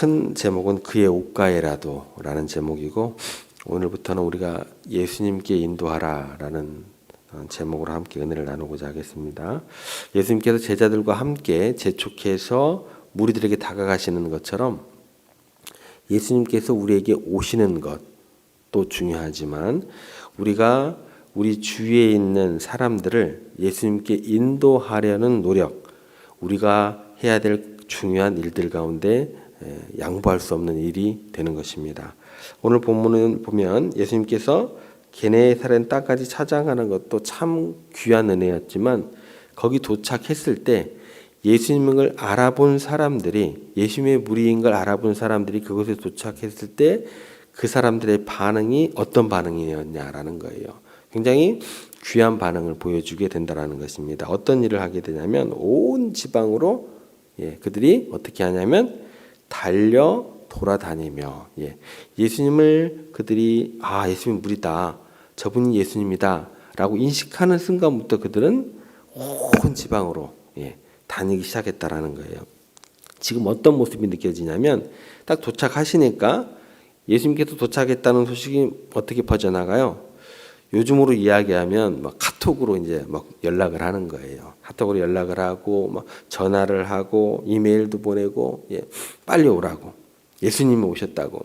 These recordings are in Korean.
큰 제목은 그의 옷가에라도 라는 제목이고 오늘부터는 우리가 예수님께 인도하라 라는 어, 제목으로 함께 은혜를 나누고자 하겠습니다. 예수님께서 제자들과 함께 재촉해서 무리들에게 다가가시는 것처럼 예수님께서 우리에게 오시는 것도 중요하지만 우리가 우리 주위에 있는 사람들을 예수님께 인도하려는 노력, 우리가 해야 될 중요한 일들 가운데 에, 양보할 수 없는 일이 되는 것입니다. 오늘 본문은 보면 예수님께서 게네사렛 땅까지 찾아가는 것도 참 귀한 은혜였지만 거기 도착했을 때 예수님을 알아본 사람들이 예수님의 무리인 걸 알아본 사람들이 그곳에 도착했을 때 그 사람들의 반응이 어떤 반응이었냐라는 거예요. 굉장히 귀한 반응을 보여주게 된다라는 것입니다. 어떤 일을 하게 되냐면 온 지방으로 예, 그들이 어떻게 하냐면 달려 돌아다니며 예, 예수님을 그들이 아 예수님 무리다 저분이 예수님이다라고 인식하는 순간부터 그들은 온 지방으로 예, 다니기 시작했다라는 거예요. 지금 어떤 모습이 느껴지냐면 딱 도착하시니까 예수님께서 도착했다는 소식이 어떻게 퍼져나가요? 요즘으로 이야기하면 막 카톡으로 이제 막 연락을 하는 거예요. 카톡으로 연락을 하고 막 전화를 하고 이메일도 보내고 예, 빨리 오라고 예수님이 오셨다고.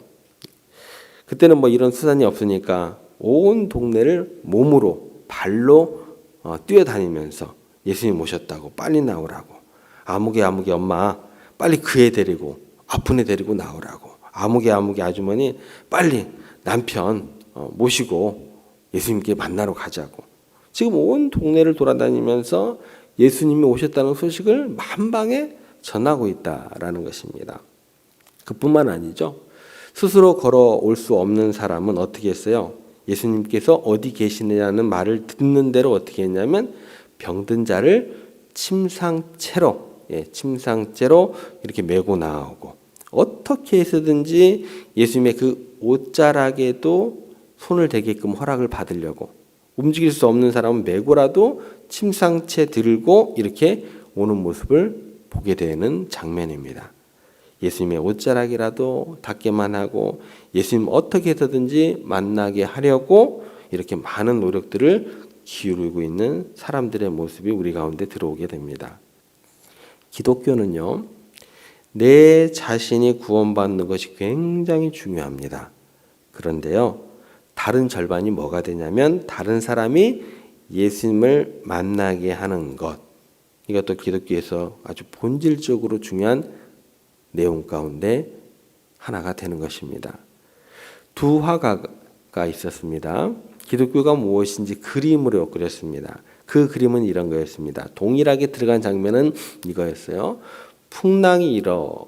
그때는 뭐 이런 수단이 없으니까 온 동네를 몸으로 발로 어, 뛰어다니면서 예수님 오셨다고 빨리 나오라고 아무개 아무개 엄마 빨리 그 애 데리고 아픈 애 데리고 나오라고 아무개 아무개 아주머니 빨리 남편 어, 모시고 예수님께 만나러 가자고 지금 온 동네를 돌아다니면서 예수님이 오셨다는 소식을 만방에 전하고 있다라는 것입니다. 그뿐만 아니죠. 스스로 걸어올 수 없는 사람은 어떻게 했어요? 예수님께서 어디 계시느냐는 말을 듣는 대로 어떻게 했냐면 병든 자를 침상채로 예, 침상째로 이렇게 메고 나오고 어떻게 해서든지 예수님의 그 옷자락에도 손을 대게끔 허락을 받으려고 움직일 수 없는 사람은 메고라도 침상채 들고 이렇게 오는 모습을 보게 되는 장면입니다. 예수님의 옷자락이라도 닿게만 하고 예수님 어떻게 해서든지 만나게 하려고 이렇게 많은 노력들을 기울이고 있는 사람들의 모습이 우리 가운데 들어오게 됩니다. 기독교는요, 내 자신이 구원받는 것이 굉장히 중요합니다. 그런데요, 다른 절반이 뭐가 되냐면 다른 사람이 예수님을 만나게 하는 것. 이것도 기독교에서 아주 본질적으로 중요한 내용 가운데 하나가 되는 것입니다. 두 화가가 있었습니다. 기독교가 무엇인지 그림으로 그렸습니다. 그 그림은 이런 거였습니다. 동일하게 들어간 장면은 이거였어요. 풍랑이 일어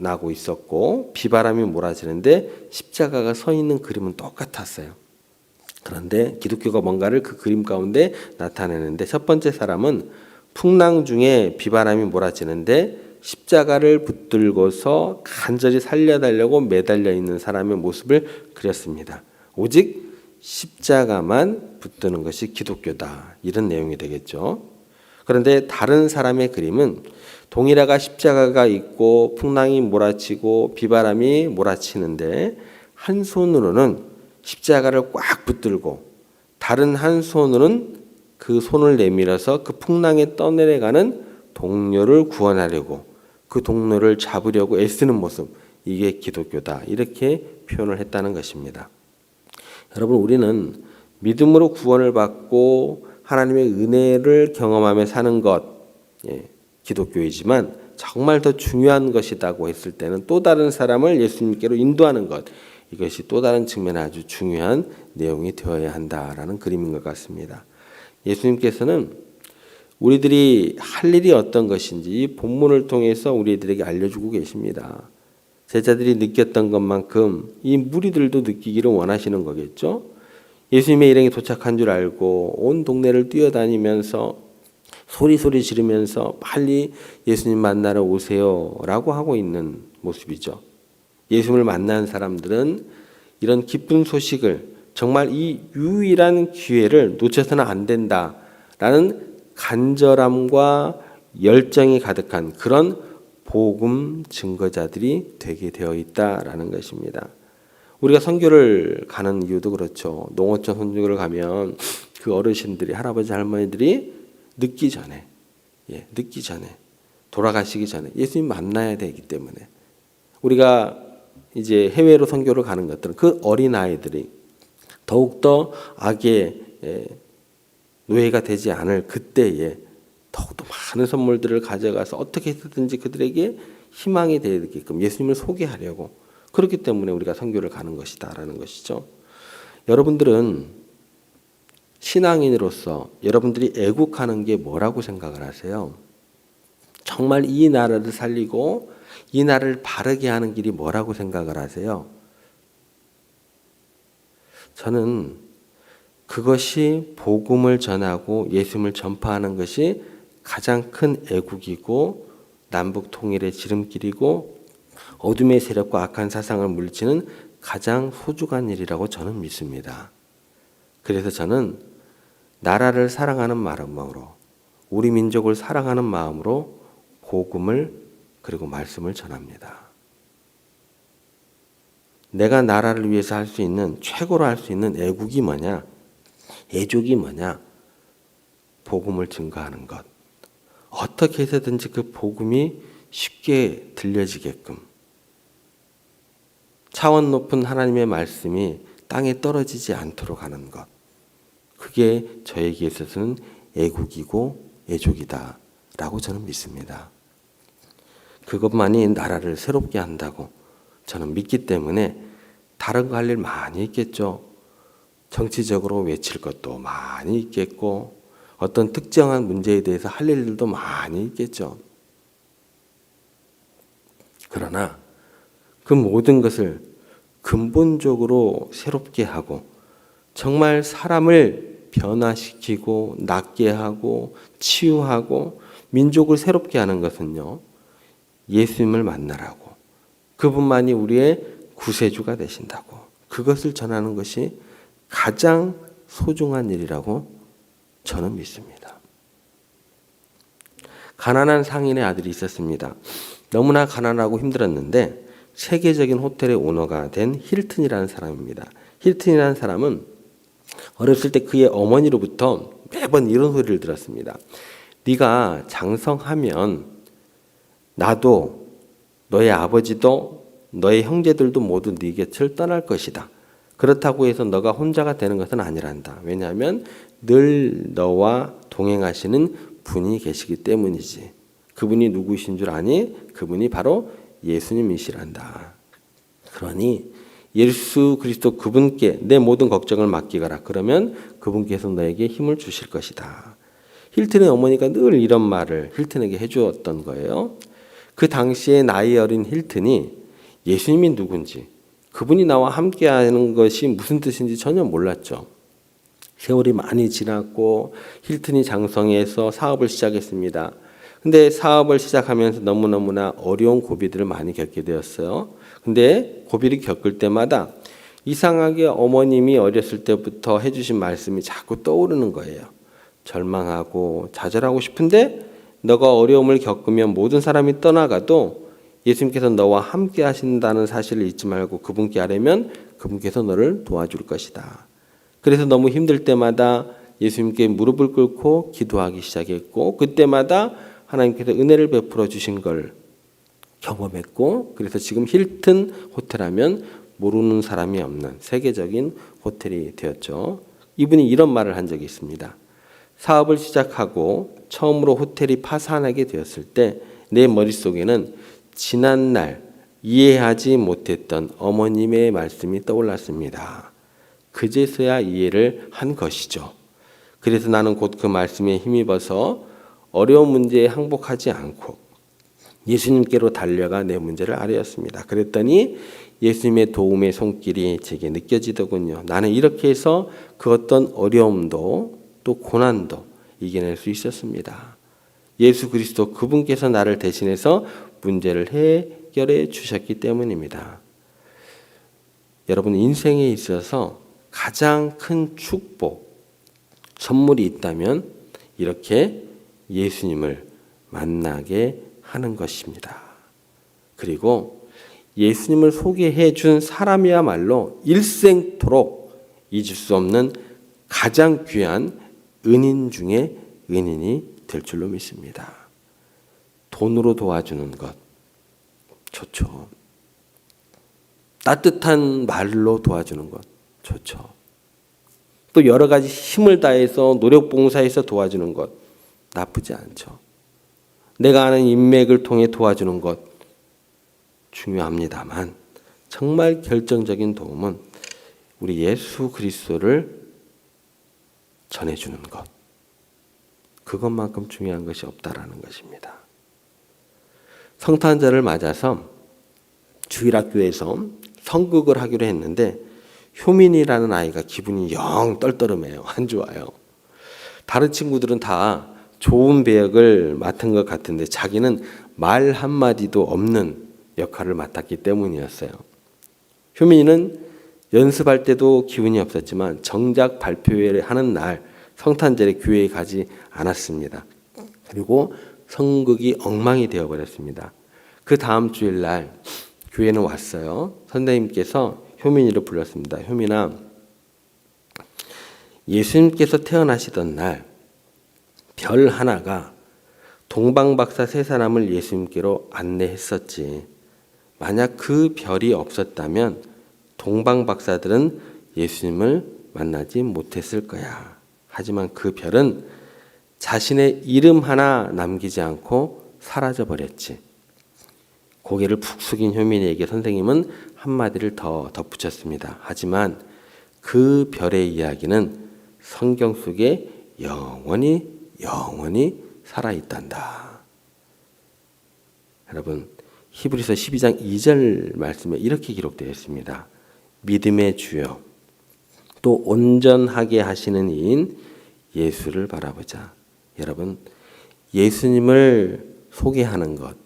나고 있었고 비바람이 몰아지는데 십자가가 서 있는 그림은 똑같았어요. 그런데 기독교가 뭔가를 그 그림 가운데 나타내는데 첫 번째 사람은 풍랑 중에 비바람이 몰아지는데 십자가를 붙들고서 간절히 살려달라고 매달려 있는 사람의 모습을 그렸습니다. 오직 십자가만 붙드는 것이 기독교다. 이런 내용이 되겠죠. 그런데 다른 사람의 그림은 동일하가 십자가가 있고 풍랑이 몰아치고 비바람이 몰아치는데 한 손으로는 십자가를 꽉 붙들고 다른 한 손으로는 그 손을 내밀어서 그 풍랑에 떠내려가는 동료를 구원하려고 그 동료를 잡으려고 애쓰는 모습 이게 기독교다 이렇게 표현을 했다는 것입니다. 여러분 우리는 믿음으로 구원을 받고 하나님의 은혜를 경험하며 사는 것 예, 기독교이지만 정말 더 중요한 것이라고 했을 때는 또 다른 사람을 예수님께로 인도하는 것 이것이 또 다른 측면에 아주 중요한 내용이 되어야 한다라는 그림인 것 같습니다. 예수님께서는 우리들이 할 일이 어떤 것인지 이 본문을 통해서 우리들에게 알려주고 계십니다. 제자들이 느꼈던 것만큼 이 무리들도 느끼기를 원하시는 거겠죠. 예수님의 일행이 도착한 줄 알고 온 동네를 뛰어다니면서 소리소리 지르면서 빨리 예수님 만나러 오세요 라고 하고 있는 모습이죠. 예수님을 만난 사람들은 이런 기쁜 소식을 정말 이 유일한 기회를 놓쳐서는 안 된다 라는 간절함과 열정이 가득한 그런 복음 증거자들이 되게 되어 있다라는 것입니다. 우리가 선교를 가는 이유도 그렇죠. 농어촌 선교를 가면 그 어르신들이 할아버지 할머니들이 늦기 전에 예, 늦기 전에 돌아가시기 전에 예수님 만나야 되기 때문에 우리가 이제 해외로 선교를 가는 것들은 그 어린 아이들이 더욱더 악의 예, 노예가 되지 않을 그때에 더욱더 많은 선물들을 가져가서 어떻게 해서든지 그들에게 희망이 되게끔 예수님을 소개하려고 그렇기 때문에 우리가 선교를 가는 것이다라는 것이죠. 여러분들은 신앙인으로서 여러분들이 애국하는 게 뭐라고 생각을 하세요? 정말 이 나라를 살리고 이 나라를 바르게 하는 길이 뭐라고 생각을 하세요? 저는 그것이 복음을 전하고 예수님을 전파하는 것이 가장 큰 애국이고 남북 통일의 지름길이고 어둠의 세력과 악한 사상을 물리치는 가장 소중한 일이라고 저는 믿습니다. 그래서 저는 나라를 사랑하는 마음으로 우리 민족을 사랑하는 마음으로 복음을 그리고 말씀을 전합니다. 내가 나라를 위해서 할 수 있는 최고로 할 수 있는 애국이 뭐냐? 애족이 뭐냐? 복음을 증거하는 것. 어떻게 해서든지 그 복음이 쉽게 들려지게끔 차원 높은 하나님의 말씀이 땅에 떨어지지 않도록 하는 것. 그게 저에게 있어서는 애국이고 애족이다 라고 저는 믿습니다. 그것만이 나라를 새롭게 한다고 저는 믿기 때문에 다른 거 할 일 많이 있겠죠. 정치적으로 외칠 것도 많이 있겠고 어떤 특정한 문제에 대해서 할 일들도 많이 있겠죠. 그러나 그 모든 것을 근본적으로 새롭게 하고 정말 사람을 변화시키고 낫게 하고 치유하고 민족을 새롭게 하는 것은요. 예수님을 만나라고 그분만이 우리의 구세주가 되신다고 그것을 전하는 것이 가장 소중한 일이라고 저는 믿습니다. 가난한 상인의 아들이 있었습니다. 너무나 가난하고 힘들었는데 세계적인 호텔의 오너가 된 힐튼이라는 사람입니다. 힐튼이라는 사람은 어렸을 때 그의 어머니로부터 매번 이런 소리를 들었습니다. 네가 장성하면 나도 너의 아버지도 너의 형제들도 모두 네 곁을 떠날 것이다. 그렇다고 해서 너가 혼자가 되는 것은 아니란다. 왜냐하면 늘 너와 동행하시는 분이 계시기 때문이지. 그분이 누구신 줄 아니? 그분이 바로 예수님이시란다. 그러니 예수 그리스도 그분께 내 모든 걱정을 맡기거라. 그러면 그분께서 너에게 힘을 주실 것이다. 힐튼의 어머니가 늘 이런 말을 힐튼에게 해주었던 거예요. 그 당시에 나이 어린 힐튼이 예수님이 누군지 그분이 나와 함께 하는 것이 무슨 뜻인지 전혀 몰랐죠. 세월이 많이 지났고 힐튼이 장성해서 사업을 시작했습니다. 근데 사업을 시작하면서 너무너무나 어려운 고비들을 많이 겪게 되었어요. 근데 고비를 겪을 때마다 이상하게 어머님이 어렸을 때부터 해주신 말씀이 자꾸 떠오르는 거예요. 절망하고 좌절하고 싶은데 너가 어려움을 겪으면 모든 사람이 떠나가도 예수님께서 너와 함께 하신다는 사실을 잊지 말고 그분께 아뢰면 그분께서 너를 도와줄 것이다. 그래서 너무 힘들 때마다 예수님께 무릎을 꿇고 기도하기 시작했고 그때마다 하나님께서 은혜를 베풀어 주신 걸 경험했고 그래서 지금 힐튼 호텔 하면 모르는 사람이 없는 세계적인 호텔이 되었죠. 이분이 이런 말을 한 적이 있습니다. 사업을 시작하고 처음으로 호텔이 파산하게 되었을 때 내 머릿속에는 지난날 이해하지 못했던 어머님의 말씀이 떠올랐습니다. 그제서야 이해를 한 것이죠. 그래서 나는 곧 그 말씀에 힘입어서 어려운 문제에 항복하지 않고 예수님께로 달려가 내 문제를 아뢰었습니다. 그랬더니 예수님의 도움의 손길이 제게 느껴지더군요. 나는 이렇게 해서 그 어떤 어려움도 또 고난도 이겨낼 수 있었습니다. 예수 그리스도 그분께서 나를 대신해서 문제를 해결해 주셨기 때문입니다. 여러분 인생에 있어서 가장 큰 축복, 선물이 있다면 이렇게 예수님을 만나게 하는 것입니다. 그리고 예수님을 소개해 준 사람이야말로 일생토록 잊을 수 없는 가장 귀한 은인 중에 은인이 될 줄로 믿습니다. 돈으로 도와주는 것 좋죠. 따뜻한 말로 도와주는 것 좋죠. 또 여러 가지 힘을 다해서 노력 봉사해서 도와주는 것 나쁘지 않죠. 내가 아는 인맥을 통해 도와주는 것 중요합니다만 정말 결정적인 도움은 우리 예수 그리스도를 전해주는 것 그것만큼 중요한 것이 없다라는 것입니다. 성탄절을 맞아서 주일학교에서 성극을 하기로 했는데 효민이라는 아이가 기분이 영 떨떠름해요. 안 좋아요. 다른 친구들은 다 좋은 배역을 맡은 것 같은데 자기는 말 한마디도 없는 역할을 맡았기 때문이었어요. 효민이는 연습할 때도 기운이 없었지만 정작 발표회를 하는 날 성탄절에 교회에 가지 않았습니다. 그리고 성극이 엉망이 되어버렸습니다. 그 다음 주일날 교회는 왔어요. 선생님께서 효민이를 불렀습니다. 효민아, 예수님께서 태어나시던 날 별 하나가 동방박사 세 사람을 예수님께로 안내했었지. 만약 그 별이 없었다면 동방박사들은 예수님을 만나지 못했을 거야. 하지만 그 별은 자신의 이름 하나 남기지 않고 사라져 버렸지. 고개를 푹 숙인 효민이에게 선생님은 한마디를 더 덧붙였습니다. 하지만 그 별의 이야기는 성경 속에 영원히 영원히 살아 있단다. 여러분 히브리서 12장 2절 말씀에 이렇게 기록되어 있습니다. 믿음의 주여 또 온전하게 하시는 이인 예수를 바라보자. 여러분 예수님을 소개하는 것,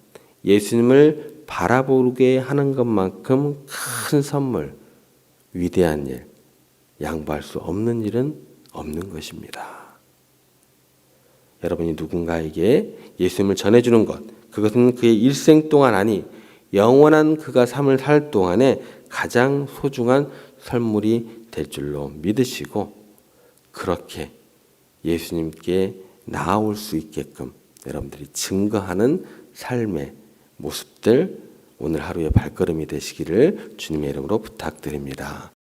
예수님을 바라보게 하는 것만큼 큰 선물, 위대한 일, 양보할 수 없는 일은 없는 것입니다. 여러분이 누군가에게 예수님을 전해주는 것, 그것은 그의 일생 동안 아니 영원한 그가 삶을 살 동안에 가장 소중한 선물이 될 줄로 믿으시고 그렇게 예수님께 나아올 수 있게끔 여러분들이 증거하는 삶의 모습들 오늘 하루의 발걸음이 되시기를 주님의 이름으로 부탁드립니다.